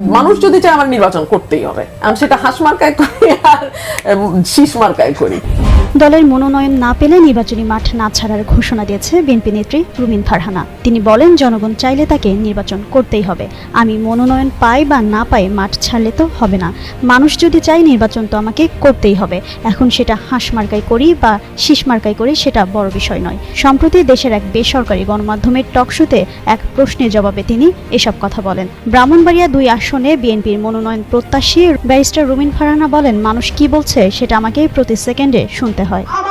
মানুষ যদি চায় আমার নির্বাচন করতেই হবে। আমি সেটা হাঁস মার্কায় করি আর শীষ মার্কায় করি। দলের মনোনয়ন না পেলে নির্বাচনী মাঠ না ছাড়ার ঘোষণা দিয়েছে বিএনপি নেত্রী রুমিন ফারহানা। তিনি বলেন, জনগণ চাইলে তাকে নির্বাচন করতেই হবে। আমি মনোনয়ন পাই বা না পাই মাঠ ছাড়লে তো হবে না। মানুষ যদি চায় নির্বাচন তো আমাকে করতেই হবে। এখন সেটা হাঁস মার্কাই করি বা শীষ মার্কাই করি সেটা বড় বিষয় নয়। সম্প্রতি দেশের এক বেসরকারি গণমাধ্যমের টকশোতে এক প্রশ্নের জবাবে তিনি এসব কথা বলেন। ব্রাহ্মণবাড়িয়া দুই আসনে বিএনপির মনোনয়ন প্রত্যাশী ব্যারিস্টার রুমিন ফারহানা বলেন, মানুষ কি বলছে সেটা আমাকে প্রতি সেকেন্ডে শুনতে 可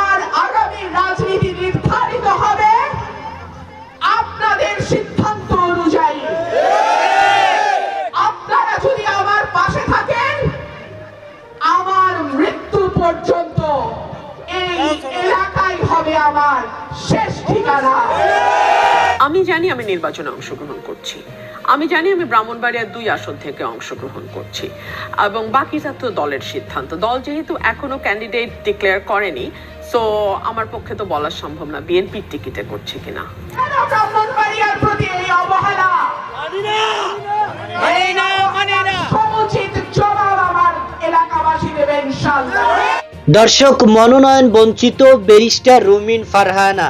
জানি আমি নির্বাচনে অংশগ্রহণ করছি। আমি জানি আমি ব্রাহ্মণবাড়িয়ার দুই আসন থেকে অংশগ্রহণ করছি। এবং বাকিটা তো দলের সিদ্ধান্ত। দল যেহেতু এখনও ক্যান্ডিডেট ডিক্লেয়ার করেনি সো আমার পক্ষে তো বলা সম্ভব না বিএনপির টিকিটে করছে কিনা। কেন ব্রাহ্মণবাড়িয়ার প্রতি এই অবহেলা। সমুচিত জবাব আমার এলাকাবাসী দেবে ইনশাল্লাহ দর্শক মনোনয়ন বঞ্চিত ব্যারিস্টার রুমিন ফারহানা।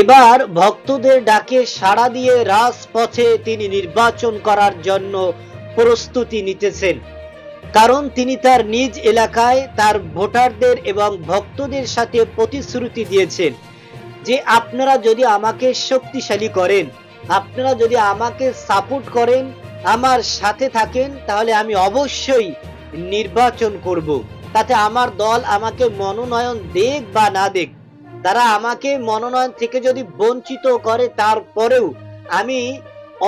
এবার ভক্তদের ডাকে সাড়া দিয়ে রাজপথে তিনি নির্বাচন করার জন্য প্রস্তুতি নিতেছেন। কারণ তিনি তার নিজ এলাকায় তার ভোটারদের এবং ভক্তদের সাথে প্রতিশ্রুতি দিয়েছেন যে আপনারা যদি আমাকে শক্তিশালী করেন, আপনারা যদি আমাকে সাপোর্ট করেন, আমার সাথে থাকেন, তাহলে আমি অবশ্যই নির্বাচন করব। তাতে আমার দল আমাকে মনোনয়ন দেখ বা না দেখ তারা আমাকে মনোনয়ন থেকে যদি বঞ্চিত করে, তারপরেও আমি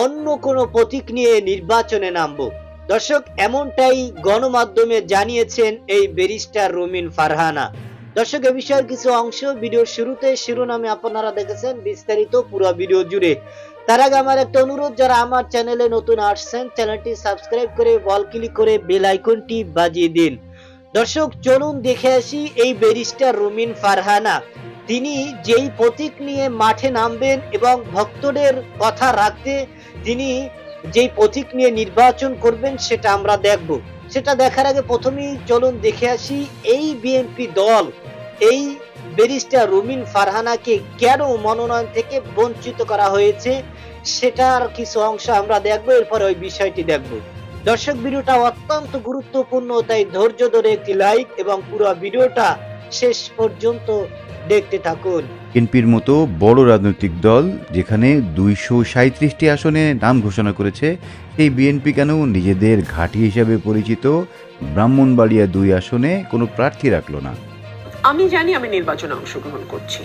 অন্য কোনো প্রতীক নিয়ে নির্বাচনে নামবো। দর্শক, এমনটাই গণমাধ্যমে জানিয়েছেন এই ব্যারিস্টার রুমিন ফারহানা। দর্শক, এ বিষয়ের কিছু অংশ ভিডিওর শুরুতে শিরোনামে আপনারা দেখেছেন, বিস্তারিত পুরো ভিডিও জুড়ে। তার আগে আমার একটা অনুরোধ, যারা আমার চ্যানেলে নতুন আসছেন, চ্যানেলটি সাবস্ক্রাইব করে বল ক্লিক করে বেল আইকনটি বাজিয়ে দিন। দর্শক, চলুন দেখে আসি এই ব্যারিস্টার রুমিন ফারহানা। তিনি যেই প্রতীক নিয়ে মাঠে নামবেন এবং ভক্তদের কথা রাখতে তিনি যেই প্রতীক নিয়ে নির্বাচন করবেন সেটা আমরা দেখব। সেটা দেখার আগে প্রথমেই চলুন দেখে আসি এই বিএনপি দল, এই ব্যারিস্টার রুমিন ফারহানাকে কেন মনোনয়ন থেকে বঞ্চিত করা হয়েছে সেটার কিছু অংশ আমরা দেখব, এরপরে ওই বিষয়টি দেখব। দর্শক, ভিডিওটা অত্যন্ত গুরুত্বপূর্ণ, তাই ধৈর্য ধরে একটি লাইক এবং পুরো ভিডিওটা শেষ পর্যন্ত দেখতে থাকুন। বিএনপির মতো বড় রাজনৈতিক দল যেখানে দুইশো সাঁত্রিশটি আসনে নাম ঘোষণা করেছে সেই বিএনপি কেন নিজেদের ঘাঁটি হিসাবে পরিচিত ব্রাহ্মণবাড়িয়া দুই আসনে কোনো প্রার্থী রাখল না? আমি জানি আমি নির্বাচনে অংশগ্রহণ করছি।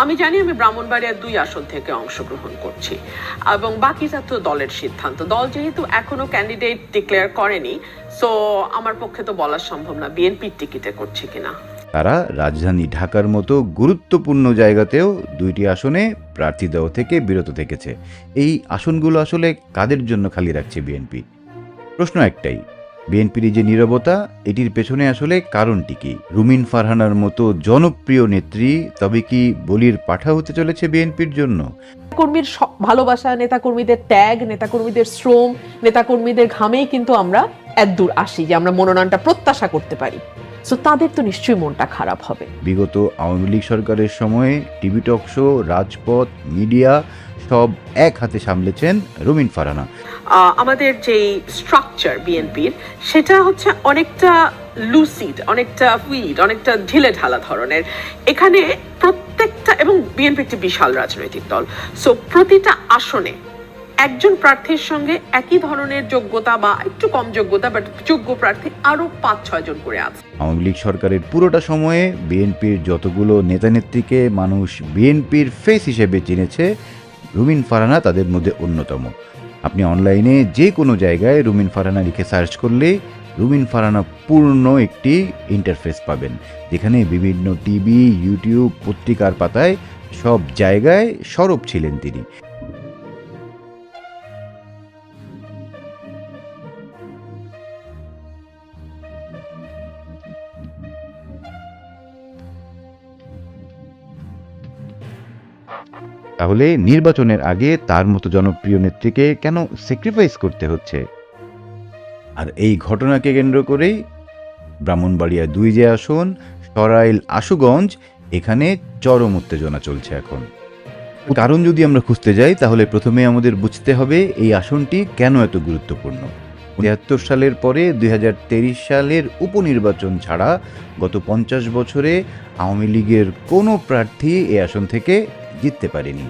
আমি জানি আমি ব্রাহ্মণবাড়িয়ার দুই আসন থেকে অংশগ্রহণ করছি। এবং বাকিটা তো দলের সিদ্ধান্ত। দল যেহেতু এখনও ক্যান্ডিডেট ডিক্লেয়ার করেনি সো আমার পক্ষে তো বলা সম্ভব না বিএনপির টিকিটে করছে কিনা। তারা রাজধানী ঢাকার মতো গুরুত্বপূর্ণ জায়গাতেও দুইটি আসনে প্রার্থী দেওয়া থেকে বিরত থেকেছে। এই আসনগুলো আসলে কাদের জন্য খালি রাখছে বিএনপি? প্রশ্ন একটাই, বিএনপির যে নীরবতা, এটির পেছনে আসলে কারণটি কি? রুমিন ফারহানার মতো জনপ্রিয় নেত্রী তবে কি বলির পাঠা হতে চলেছে বিএনপির জন্য? কর্মীর ভালোবাসা, নেতাকর্মীদের ত্যাগ, নেতাকর্মীদের শ্রম, নেতাকর্মীদের ঘামেই কিন্তু আমরা এত দূর আসি যে আমরা মনোনয়নটা প্রত্যাশা করতে পারি। সো তাদের তো নিশ্চয়ই মনটা খারাপ হবে। বিগত আওয়ামী লীগ সরকারের সময়ে টিভি টক শো রাজপথ মিডিয়া সব এক হাতে সামলেছেন রুমিন ফারানা। আমাদের যেই স্ট্রাকচার বিএনপির সেটা হচ্ছে অনেকটা লুসিড অনেকটা উইড অনেকটা ঢিলে ঢালা ধরনের। এখানে প্রত্যেকটা এবং বিএনপি একটি বিশাল রাজনৈতিক দল। সো প্রতিটা আসনে একজন প্রার্থীর সঙ্গে একই ধরনের যোগ্যতা বা একটু কম যোগ্যতা বাট যোগ্য প্রার্থী আরও পাঁচ ছয় জন করে আছে। আওয়ামী লীগ সরকারের পুরোটা সময়ে বিএনপির যতগুলো নেতানেত্রীকে মানুষ বিএনপির ফেস হিসেবে চিনেছে, রুমিন ফারানা তাদের মধ্যে অন্যতম। আপনি অনলাইনে যে কোনো জায়গায় রুমিন ফারানা লিখে সার্চ করলে রুমিন ফারানা পূর্ণ একটি ইন্টারফেস পাবেন। যেখানে বিভিন্ন টিভি ইউটিউব পত্রিকার পাতায় সব জায়গায় সরব ছিলেন তিনি। তাহলে নির্বাচনের আগে তার মতো জনপ্রিয় নেত্রীকে কেন স্যাক্রিফাইস করতে হচ্ছে? আর এই ঘটনাকে কেন্দ্র করেই ব্রাহ্মণবাড়িয়া দুই যে আসন, সরাইল আশুগঞ্জ, এখানে চরম উত্তেজনা চলছে এখন। কারণ যদি আমরা খুঁজতে যাই, তাহলে প্রথমে আমাদের বুঝতে হবে এই আসনটি কেন এত গুরুত্বপূর্ণ। তিয়াত্তর সালের পরে দুই হাজার তেইশ সালের উপনির্বাচন ছাড়া গত পঞ্চাশ বছরে আওয়ামী লীগের কোনো প্রার্থী এই আসন থেকে জিততে পারেনি।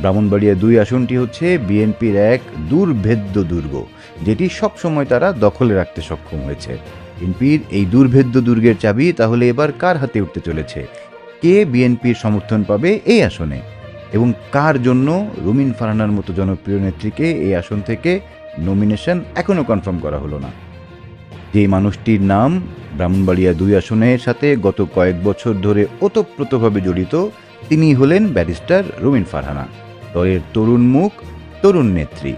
ব্রাহ্মণবাড়িয়া দুই আসনটি হচ্ছে বিএনপির এক দুর্ভেদ্য দুর্গ, যেটি সবসময় তারা দখলে রাখতে সক্ষম হয়েছে। বিএনপির এই দুর্ভেদ্য দুর্গের চাবি তাহলে এবার কার হাতে উঠতে চলেছে? কে বিএনপির সমর্থন পাবে এই আসনে? এবং কার জন্য রুমিন ফারহানার মতো জনপ্রিয় নেত্রীকে এই আসন থেকে নমিনেশন এখনও কনফার্ম করা হলো না? যে মানুষটির নাম ব্রাহ্মণবাড়িয়া দুই আসনের সাথে গত কয়েক বছর ধরে ওতপ্রোতভাবে জড়িত তিনি হলেন ব্যারিস্টার রুমিন ফারহানা। দলের তরুণ মুখ তরুণ নেত্রী।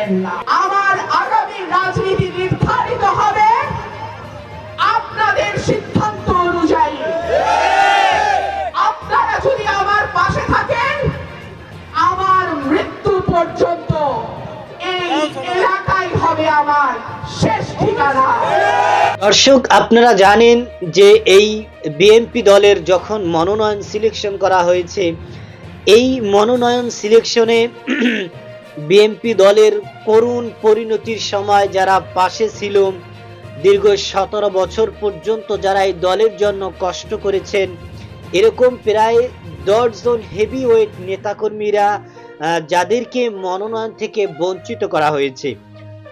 দেবেন না। আমার আগামী রাজনীতি নির্ধারিত হবে আপনাদের সিদ্ধান্ত অনুযায়ী। আপনারা যদি আমার পাশে থাকেন, আমার মৃত্যু পর্যন্ত এই এলাকাই হবে আমার শেষ ঠিকানা। দর্শক, আপনারা জানেন যে এই বিএনপি দলের যখন মনোনয়ন সিলেকশন করা হয়েছে, এই মনোনয়ন সিলেকশনে বিএনপি দলের করুণ পরিণতির সময় যারা পাশে ছিল, দীর্ঘ সতেরো বছর পর্যন্ত যারা এই দলের জন্য কষ্ট করেছেন, এরকম প্রায় দশজন হেভি ওয়েট নেতাকর্মীরা যাদেরকে মনোনয়ন থেকে বঞ্চিত করা হয়েছে।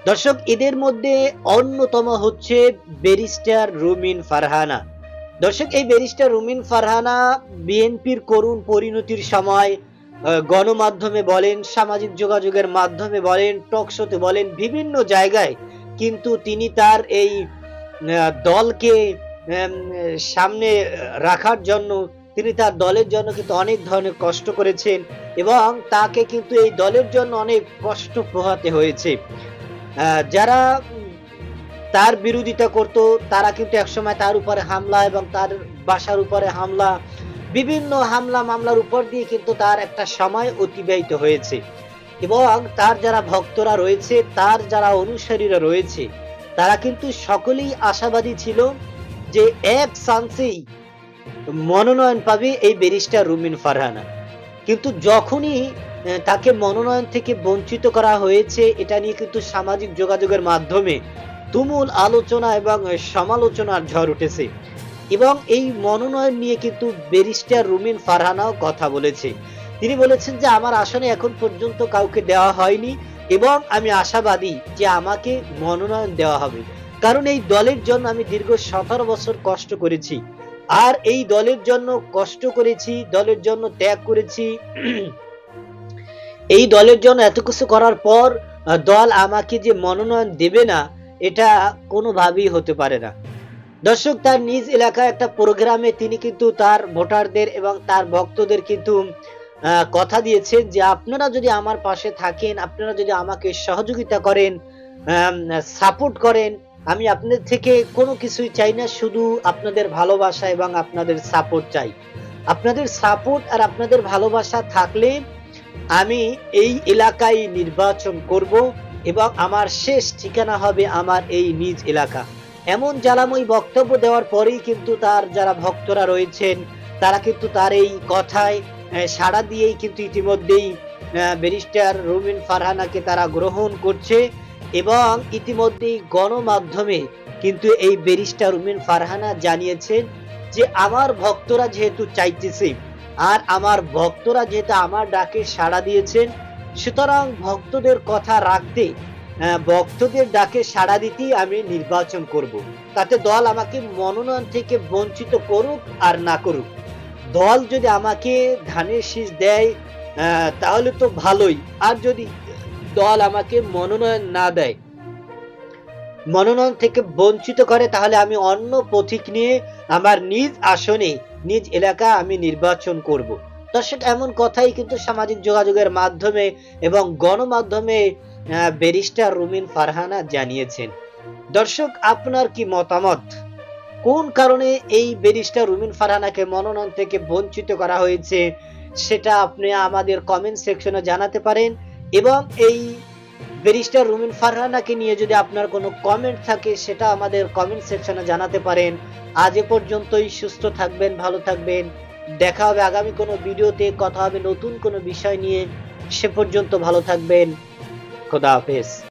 দর্শক, এদের মধ্যে অন্যতম হচ্ছে ব্যারিস্টার রুমিন ফারহানা। দর্শক, এই ব্যারিস্টার রুমিন ফারহানা বিএনপির করুণ পরিণতির সময় গণমাধ্যমে বলেন, সামাজিক যোগাযোগের মাধ্যমে বলেন টক শোতে বলেন, বিভিন্ন জায়গায় কিন্তু তিনি তার এই দলকে সামনে রাখার জন্য, তিনি তার দলের জন্য কিন্তু অনেক ধরনের কষ্ট করেছেন এবং তাকে কিন্তু এই দলের জন্য অনেক কষ্ট পোহাতে হয়েছে। যারা তার বিরোধিতা করত, তারা কিন্তু একসময় তার উপরে হামলা এবং তার বাসার উপরে হামলা বিভিন্ন হামলা মামলার উপর দিয়ে কিন্তু তার একটা সময় অতিবাহিত হয়েছে। এবং তার যারা ভক্তরা রয়েছে, তার যারা অনুসারীরা রয়েছে, তারা কিন্তু সকলেই আশাবাদী ছিল যে এক চান্সেই মনোনয়ন পাবে এই ব্যারিস্টার রুমিন ফারহানা। কিন্তু যখনই তাকে মনোনয়ন থেকে বঞ্চিত করা হয়েছে, এটা নিয়ে কিন্তু সামাজিক যোগাযোগের মাধ্যমে তুমুল আলোচনা এবং সমালোচনার ঝড় উঠেছে। এবং এই মনোনয়ন নিয়ে কিন্তু ব্যারিস্টার রুমিন ফারহানাও কথা বলেছে। তিনি বলেছেন যে, আমার আসনে এখন পর্যন্ত কাউকে দেওয়া হয়নি এবং আমি আশাবাদী যে আমাকে মনোনয়ন দেওয়া হবে। কারণ এই দলের জন্য আমি দীর্ঘ সতেরো বছর কষ্ট করেছি। আর এই দলের জন্য কষ্ট করেছি, দলের জন্য ত্যাগ করেছি। এই দলের জন্য এত কিছু করার পর দল আমাকে যে মনোনয়ন দেবে না, এটা কোনোভাবেই হতে পারে না। দর্শক, তার নিজ এলাকায় একটা প্রোগ্রামে তিনি কিন্তু তার ভোটারদের এবং তার ভক্তদের কিন্তু কথা দিয়েছেন যে আপনারা যদি আমার পাশে থাকেন, আপনারা যদি আমাকে সহযোগিতা করেন সাপোর্ট করেন, আমি আপনাদের থেকে কোনো কিছুই চাই না, শুধু আপনাদের ভালোবাসা এবং আপনাদের সাপোর্ট চাই। আপনাদের সাপোর্ট আর আপনাদের ভালোবাসা থাকলে আমি এই এলাকায় নির্বাচন করব এবং আমার শেষ ঠিকানা হবে আমার এই নিজ এলাকা। এমন জ্বালাময় বক্তব্য দেওয়ার পরেই কিন্তু তার যারা ভক্তরা রয়েছেন, তারা কিন্তু তার এই কথায় সাড়া দিয়েই কিন্তু ইতিমধ্যেই ব্যারিস্টার রুমিন ফারহানাকে তারা গ্রহণ করছে এবং ইতিমধ্যেই গণমাধ্যমে কিন্তু এই ব্যারিস্টার রুমিন ফারহানা জানিয়েছেন যে আমার ভক্তরা যেহেতু চাইতেছে আর আমার ভক্তরা যেহেতু আমার ডাকে সাড়া দিয়েছেন, সুতরাং ভক্তদের কথা রাখতে ভক্তদের ডাকে সাড়া দিতেই আমি নির্বাচন করব। তাতে দল আমাকে মনোনয়ন থেকে বঞ্চিত করুক আর না করুক। দল যদি আমাকে ধানের শীষ দেয় তাহলে তো ভালোই। আর যদি দল আমাকে মনোনয়ন না দেয়, মনোনয়ন থেকে বঞ্চিত করে, তাহলে আমি অন্য পথিক নিয়ে আমার নিজ আসনে, নিজ এলাকা আমি নির্বাচন করব। দর্শক এমন কথাই কিন্তু সামাজিক যোগাযোগের মাধ্যমে এবং গণমাধ্যমে ব্যারিস্টার রুমিন ফারহানা জানিয়েছেন, দর্শক, আপনার কি মতামত? কোন কারণে এই ব্যারিস্টার রুমিন ফারহানাকে মনোনয়ন থেকে বঞ্চিত করা হয়েছে, সেটা আপনি আমাদের কমেন্ট সেকশনে জানাতে পারেন এবং এই ব্যারিস্টার রুমিন ফারহানাকে নিয়ে যদি আপনার কোনো কমেন্ট থাকে, সেটা আমাদের কমেন্ট সেকশনে জানাতে পারেন। আজ এ পর্যন্তই, সুস্থ থাকবেন, ভালো থাকবেন। দেখা হবে আগামী কোনো ভিডিওতে কথা হবে নতুন কোনো বিষয় নিয়ে। সে পর্যন্ত ভালো থাকবেন। Codapes